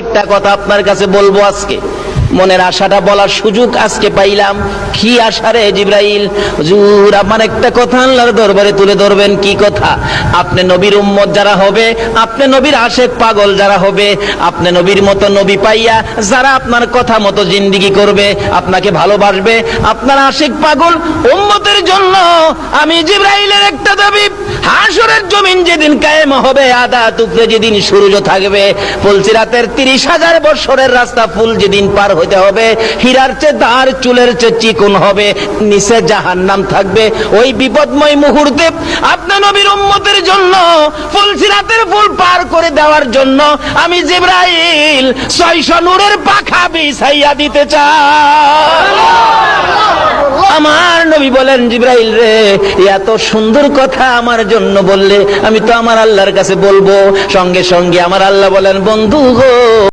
একটা কথা আপনার কাছে বলব আজকে। মনের আশাটা বলার সুযোগ আজকে পাইলাম। কি আশা রে জিব্রাইল? হুজুর, আমার একটা কথা আল্লাহর দরবারে তুলে ধরবেন, কি কথা? আপনি নবীর উম্মত যারা হবে, আপনি নবীর আশেক পাগল যারা হবে, আপনি নবীর মতো নবী পাইয়া যারা আপনার কথা মতো জিন্দিগি করবে, আপনাকে ভালোবাসবে, আপনার আশেক পাগল উম্মতের জন্য আমি জিব্রাইলের একটা দাবি। হাসরের জমিন যেদিন কায়েম হবে আদা টুকরে যেদিন সূর্য থাকবে ফুলসিরাতের তিরিশ হাজার বছরের রাস্তা ফুল যেদিন পার হতে হবে, হীরার চেয়ে দাঁড় চুলের চেয়ে চিকুন হবে, নিচে জাহান্নাম থাকবে। ওই বিপদময় মুহূর্তে আপনি নবীর উম্মতের জন্য ফুলসিরাতের ফুল পার করে দেওয়ার জন্য আমি জিব্রাইল ছয়শো নূরের পাখা বিছাইয়া দিতে চাই। নবী বলেন, জিব্রাইল রে, এত সুন্দর কথা আমার জন্য বললে, আমি তো আমার আল্লাহর কাছে বলব। সঙ্গে সঙ্গে আমার আল্লাহ বলেন, বন্ধু গো